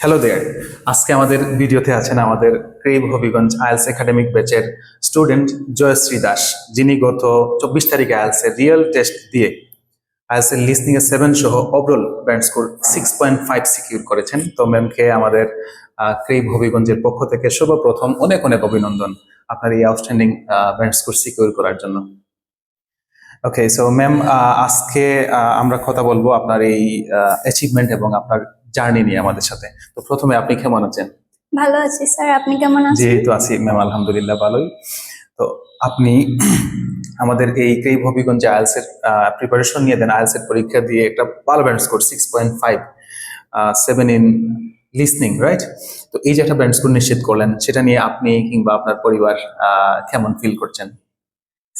Hello দেয়ার আজকে আমাদের ভিডিওতে আছেন আমাদের ক্রেভ হবিগঞ্জ আইএলস একাডেমিক ব্যাচের স্টুডেন্ট জয়শ্রী দাস। যিনি গত চব্বিশ তারিখে এর রিয়েল টেস্ট দিয়ে আইএলস এর লিসনিং এ সেভেন সহ overall band score six point five secure করেছেন। তো ম্যামকে আমাদের ক্রেভ হবিগঞ্জের পক্ষ থেকে সর্বপ্রথম অনেক অনেক অভিনন্দন আপনার এই আউটস্ট্যান্ডিং ব্যান্ড স্কোর সিকিউর করার জন্য। ওকে সো ম্যাম আজকে আমরা কথা বলব আপনার এই অ্যাচিভমেন্ট এবং আপনার জার্নি নিয়ে আমাদের সাথে। তো প্রথমে আপনি কেমন আছেন? ভালো আছি স্যার। আপনি কেমন আছেন? যেহেতু আছি ম্যাম আলহামদুলিল্লাহ ভালোই। তো আপনি আমাদের এই ক্রেভ হবিগঞ্জে আইএলস এর প্রিপারেশন নিয়ে দেন। আইএলস এর পরীক্ষা দিয়ে একটা ভালো band score six point five seven in listening right তো এই যে একটা ব্যান্ড স্কোর নিশ্চিত করলেন সেটা নিয়ে আপনি কিংবা আপনার পরিবার কেমন ফিল করছেন?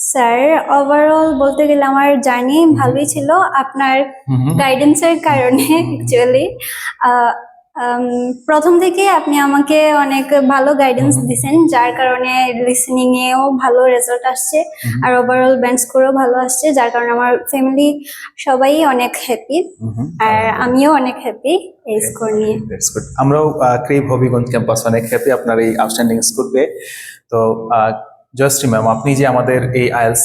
স্যার ওভারঅল বলতে গেলে আমার জার্নি ভালোই ছিল আপনার। গাইডেন্সের কারণে অ্যাকচুয়ালি প্রথম থেকে আপনি আমাকে অনেক ভালো গাইডেন্স। দিছেন যার কারণে লিসনিং এও ভালো রেজাল্ট আসছে আর ওভারঅল ব্যান্ড স্কোরও ভালো আসছে যার কারণে আমার ফ্যামিলি সবাই অনেক হ্যাপি। আর আমিও অনেক হ্যাপি এই. স্কোর নিয়ে আমরাও ক্রেভ হবিগঞ্জ ক্যাম্পাস অনেক হ্যাপি আপনার এই আউটস্ট্যান্ডিং স্কোর পেয়ে তো জয়শ্রী ম্যাম আপনি যে আমাদের এই আইএলস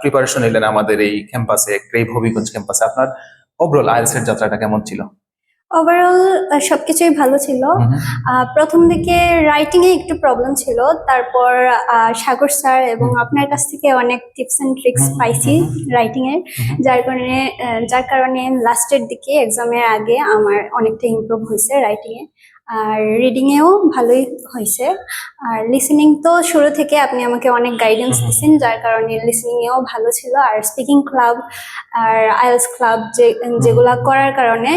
প্রিপারেশন নিলেন আমাদের এই ক্যাম্পাসে ক্রেভ হবিগঞ্জ ক্যাম্পাসে আপনার ওভারঅল আইএলস এর যাত্রাটা কেমন ছিল? ওভারঅল সবকিছুই ভালো ছিল। প্রথম দিকে রাইটিং এ একটু প্রবলেম ছিল। তারপর সাগর স্যার এবং আপনার কাছ থেকে অনেক টিপস এন্ড ট্রিক্স পাইছি রাইটিং এর যার কারণে যার কারণে লাস্টের দিকে এক্সামের আগে আমার অনেকটা ইমপ্রুভ হয়েছে রাইটিং এ আর রিডিং এও ভালোই হয়েছে। আর লিসেনিং তো শুরু থেকে আপনি আমাকে অনেক গাইডেন্স। দিচ্ছেন যার কারণে লিসেনিং এও ভালো ছিল। আর স্পিকিং ক্লাব আর আইএলস ক্লাব যে যেগুলা করার কারণে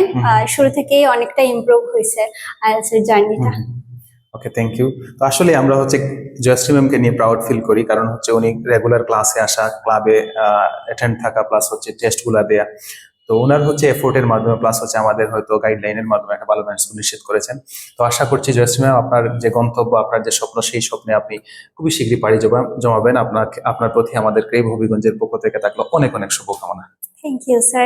শুরু থেকেই অনেকটা ইমপ্রুভ হয়েছে আইএলস এর জার্নিটা ওকে থ্যাংক ইউ তো আসলে আমরা হচ্ছে জয়শ্রী ম্যামকে নিয়ে প্রাউড ফিল করি কারণ হচ্ছে উনি রেগুলার ক্লাসে আসা ক্লাবে অ্যাটেন্ড থাকা প্লাস হচ্ছে টেস্টগুলো দেয়া। তো ওনার হচ্ছে এফোর্টের মাধ্যমে প্লাস হচ্ছে আমাদের হয়তো গাইডলাইনের মাধ্যমে একটা ভালো ম্যানেজ নিশ্চিত করেছেন। তো আশা করছি জয়শ্রী ম্যাম, আপনার যে গন্তব্য, আপনার যে স্বপ্ন, সেই স্বপ্নে আপনি খুবই শীঘ্রই পাড়ি জমাবেন। আপনার আপনার প্রতি আমাদের ক্রেভ হবিগঞ্জের পক্ষ থেকে থাকল অনেক অনেক শুভকামনা। Thank you sir